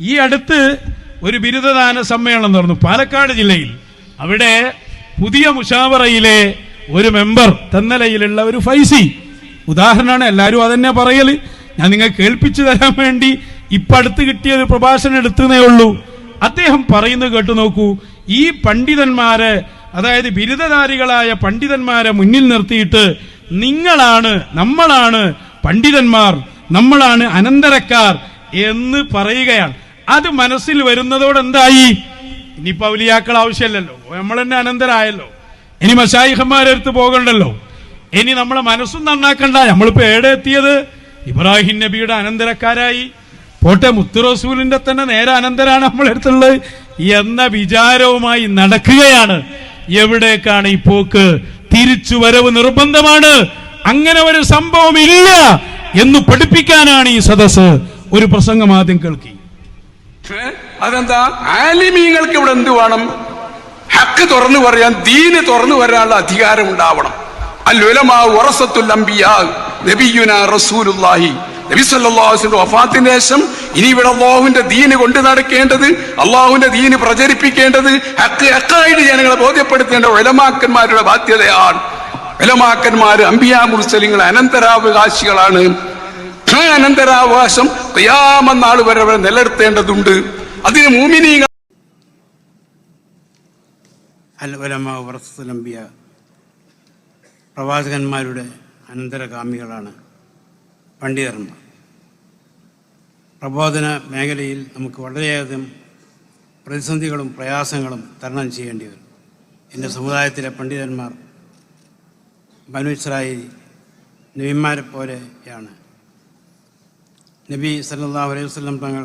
ഈ അടുത്ത് ഒരു ബിരുദദാന സമ്മേളനം നടന്നു. പാലക്കാട് ജില്ലയിൽ. അവിടെ പുതിയ മുഷാവറയിലെ ഒരു മെമ്പർ തെന്നലയിലുള്ള ഒരു ഫൈസി. ഉദാഹരണമാണ് എല്ലാവരും അതന്നെ പറയൽ ഞാൻ നിങ്ങൾ കേൾപ്പിച്ചു തരാൻ വേണ്ടി ഇപ്പൊ അടുത്ത് കിട്ടിയ ഒരു പ്രഭാഷണം എടുത്തുന്നേ ഉള്ളൂ. അദ്ദേഹം പറയുന്നത് കേട്ടു നോക്കൂ. ഈ പണ്ഡിതന്മാരെ അതായത് ബിരുദധാരികളായ പണ്ഡിതന്മാരെ മുന്നിൽ നിർത്തിയിട്ട് നിങ്ങളാണ് നമ്മളാണ് പണ്ഡിതന്മാർ നമ്മളാണ് അനന്തരക്കാർ എന്ന് പറയുകയാണ്. അത് മനസ്സിൽ വരുന്നതോടെ എന്തായി? ഇനി പൗലിയാക്കൾ ആവശ്യമില്ലല്ലോ. നമ്മൾ തന്നെ അനന്തരായല്ലോ. ഇനി മഷായിഹന്മാരെടുത്ത് പോകണ്ടല്ലോ. ഇനി നമ്മളെ മനസ്സും നന്നാക്കണ്ട. നമ്മളിപ്പോ എവിടെ എത്തിയത്? ഇബ്രാഹിം നബിയുടെ അനന്തരക്കാരായി. പോട്ടെ മുത്തുറസൂലിന്റെ തന്നെ നേരെ അനന്തരാണ് നമ്മളെടുത്തുള്ളത് എന്ന വിചാരവുമായി നടക്കുകയാണ്. എവിടേക്കാണ് ഈ പോക്ക്? തിരിച്ചു വരവ് നിർബന്ധമാണ്. അങ്ങനെ ഒരു സംഭവം ഇല്ല എന്ന് പഠിപ്പിക്കാനാണ് ഈ സദസ് ഒരു പ്രസംഗം ആദ്യം കേൾക്കി. അതെന്താ? ആലിമീങ്ങൾക്ക് ഇവിടെ എന്ത് വേണം? ഹക്ക് തുറന്നു പറയാൻ ദീന് തുറന്നു വരാനുള്ള അധികാരം ഉണ്ടാവണം. വഫാത്തിന് ശേഷം ഇനി ഇവിടെ അള്ളാഹുവിന്റെ ദീന് കൊണ്ട് നടക്കേണ്ടത് അള്ളാഹുവിന്റെ ദീന് പ്രചരിപ്പിക്കേണ്ടത് ഹക്ക് ഹക്കായിട്ട് ജനങ്ങളെ ബോധ്യപ്പെടുത്തേണ്ട ഉലമാക്കന്മാരുടെ ബാധ്യതയാണ്. ഒലമാക്കന്മാര് അമ്പിയാ മുർസലിങ്ങൾ അനന്തരാവകാശികളാണ്. ആ അനന്തരാവകാശം ക്രിയാമന്നാൾ വരെ അവർ നിലനിർത്തേണ്ടതുണ്ട്. അതിന് മൂമിനീങ്ങൾ അൽ ഉലമ വറസലംബിയ പ്രവാചകന്മാരുടെ അനന്തരഗാമികളാണ് പണ്ഡിതന്മാർ. പ്രബോധന മേഖലയിൽ നമുക്ക് വളരെയധികം പ്രതിസന്ധികളും പ്രയാസങ്ങളും തരണം ചെയ്യേണ്ടി വരും. എന്റെ സമുദായത്തിലെ പണ്ഡിതന്മാർ ബനു നബിമാരെ പോലെയാണ്. നബി സല്ലല്ലാഹു അലൈഹി വസ്ലം തങ്ങൾ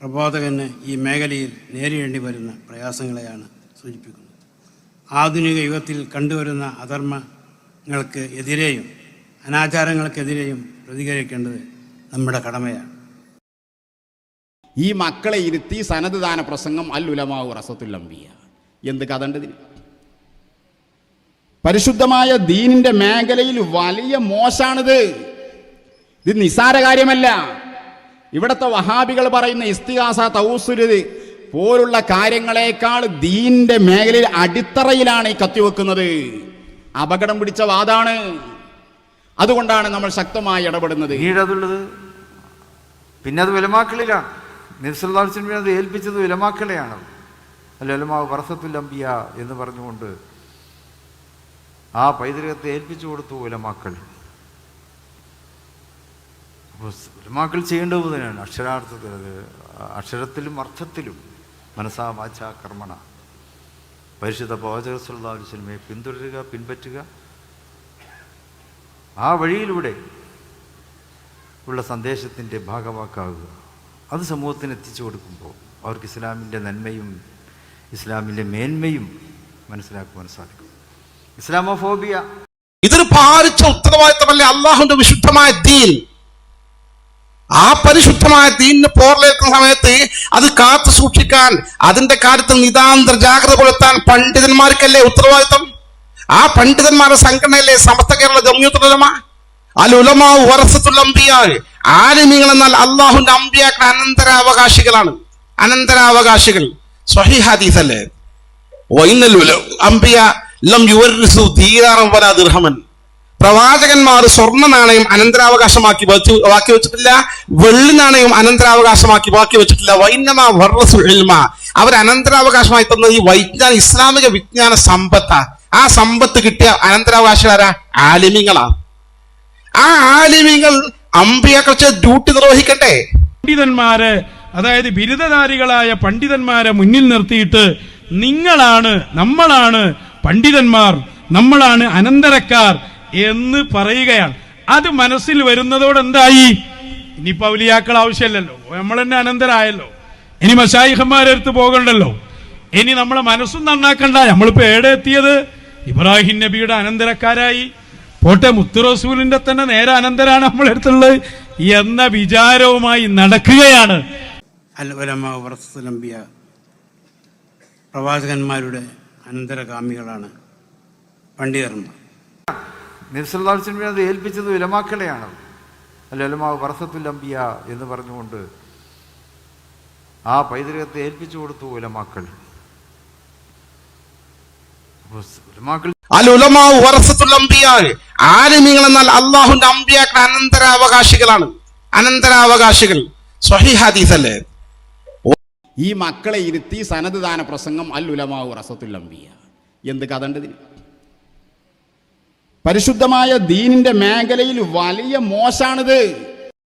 പ്രബോധകന് ഈ മേഖലയിൽ നേരിടേണ്ടി വരുന്ന പ്രയാസങ്ങളെയാണ് സൂചിപ്പിക്കുന്നത്. ആധുനിക യുഗത്തിൽ കണ്ടുവരുന്ന അധർമ്മങ്ങൾക്ക് എതിരെയും അനാചാരങ്ങൾക്കെതിരെയും പ്രതികരിക്കേണ്ടത് നമ്മുടെ കടമയാണ്. ഈ മക്കളെ ഇരുത്തി സനത് ദാന പ്രസംഗം അൽ റസത്തുൽ റസത്തുല്ലംബിയ എന്ത് കഥണ്ടതിന് പരിശുദ്ധമായ ദീനിന്റെ മേഖലയിൽ വലിയ മോശാണിത്. ഇത് നിസ്സാര കാര്യമല്ല. ഇവിടുത്തെ വഹാബികൾ പറയുന്ന ഇസ്തിഹാസ തൗസുരുത് പോലുള്ള കാര്യങ്ങളെക്കാൾ ദീനിന്റെ മേഖലയിൽ അടിത്തറയിലാണ് ഈ കത്തിവെക്കുന്നത് അപകടം പിടിച്ച വാദാണ്. അതുകൊണ്ടാണ് നമ്മൾ ശക്തമായി ഇടപെടുന്നത്. ഈഴതുള്ളത് പിന്നെ അത് വിലമാക്കളിലാണ് നിസ്ലാസിന് അത് ഏൽപ്പിച്ചത് വിലമാക്കളെയാണ് അല്ല വിലമാവ് അമ്പിയ എന്ന് പറഞ്ഞുകൊണ്ട് ആ പൈതൃകത്തെ ഏൽപ്പിച്ചു കൊടുത്തു ഉലമാക്കൾ. അപ്പോൾ ചെയ്യേണ്ട ചെയ്യേണ്ടത് തന്നെയാണ്. അക്ഷരാർത്ഥത്തിൽ അത് അക്ഷരത്തിലും അർത്ഥത്തിലും മനസ്സാ വാച കർമ്മണ. പരിശുദ്ധ പ്രവാചക സിനിമയെ പിന്തുടരുക പിൻപറ്റുക. ആ വഴിയിലൂടെ ഉള്ള സന്ദേശത്തിന്റെ ഭാഗവാക്കാവുക. അത് സമൂഹത്തിന് എത്തിച്ചു കൊടുക്കുമ്പോൾ അവർക്ക് ഇസ്ലാമിന്റെ നന്മയും ഇസ്ലാമിന്റെ മേന്മയും മനസ്സിലാക്കുവാൻ സാധിക്കും. ഇസ്ലാമോഫോബിയ. ഇതൊരു ഭാരിച്ച ഉത്തരവാദിത്തമല്ലേ അള്ളാഹുന്റെ വിശുദ്ധമായ ദീൻ? ആ പരിശുദ്ധമായ തീന്ന് പോർലേക്കുന്ന സമയത്ത് അത് കാത്തു സൂക്ഷിക്കാൻ അതിന്റെ കാര്യത്തിൽ നിതാന്തര ജാഗ്രത പുലർത്താൻ പണ്ഡിതന്മാർക്കല്ലേ ഉത്തരവാദിത്വം? ആ പണ്ഡിതന്മാരുടെ സംഘടനയിലെ സമസ്ത കേരള ജമ്യൂത്തുലമ വറസത്തുൽ അംബിയാ ആലിമീങ്ങൾ എന്നാൽ അള്ളാഹുന്റെ അമ്പിയാക്കൾ അനന്തരാവകാശികളാണ്. അനന്തരാവകാശികൾ. സ്വഹി ഹദീസ് അല്ലേ അമ്പിയ ലം യുവർ ദീനാറം വലാ ദിർഹമൻ. പ്രവാചകന്മാർ സ്വർണ നാണയം അനന്തരാവകാശമാക്കി വച്ചു വെച്ചിട്ടില്ല. വെള്ളി നാണയം അനന്തരാവകാശമാക്കി ബാക്കി വെച്ചിട്ടില്ല. വൈനമ വർറസു അവർ അനന്തരാവകാശമായി തന്ന ഈ വൈജ്ഞാന ഇസ്ലാമിക വിജ്ഞാന സമ്പത്താ. ആ സമ്പത്ത് കിട്ടിയ അനന്തരാവകാശികളാരാ? ആലിമിങ്ങളാ. ആ ആലിമിങ്ങൾ അമ്പിയെക്കുറിച്ച് ഡ്യൂട്ടി നിർവഹിക്കട്ടെ പണ്ഡിതന്മാരെ അതായത് ബിരുദധാരികളായ പണ്ഡിതന്മാരെ മുന്നിൽ നിർത്തിയിട്ട് നിങ്ങളാണ് നമ്മളാണ് പണ്ഡിതന്മാർ നമ്മളാണ് അനന്തരക്കാർ എന്ന് പറയുകയാണ്. അത് മനസ്സിൽ വരുന്നതോട് എന്തായി? ഇനി പൗലിയാക്കൾ ആവശ്യമില്ലല്ലോ. നമ്മൾ തന്നെ അനന്തരായല്ലോ. ഇനി മഷായിഹന്മാരെടുത്ത് പോകണ്ടല്ലോ. ഇനി നമ്മളെ മനസ്സും നന്നാക്കണ്ട. നമ്മളിപ്പോ എവിടെ എത്തിയത്? ഇബ്രാഹിം നബിയുടെ അനന്തരക്കാരായി. പോട്ടെ മുത്തുറസൂലിന്റെ തന്നെ നേരെ അനന്തരാണ് നമ്മളെടുത്തുള്ളത് എന്ന വിചാരവുമായി നടക്കുകയാണ്. പ്രവാചകന്മാരുടെ അനന്തരകാമികളാണ് പണ്ഡിതന്മാർ. നിസ്ലാസിന് അത് ഏൽപ്പിച്ചത് ഉലമാക്കളെയാണ്. അല്ല ഉലമാവ് വറസത്തുൽ അംബിയ എന്ന് പറഞ്ഞുകൊണ്ട് ആ പൈതൃകത്തെ ഏൽപ്പിച്ചു കൊടുത്തു ഉലമാക്കൾ. ആലിമീങ്ങൾ എന്നാൽ അള്ളാഹുന്റെ അമ്പിയാക്കൾ അനന്തരാവകാശികളാണ്. അനന്തരാവകാശികൾ. സ്വഹി ഹദീസ് അല്ലേ? ഈ മക്കളെ ഇരുത്തി സനത് ദാന പ്രസംഗം അൽ ഉലമാവ് റസത്തുൽ അംബിയ. എന്ത് കഥണ്ടതിന് പരിശുദ്ധമായ ദീനിന്റെ മേഖലയിൽ വലിയ മോശാണിത്.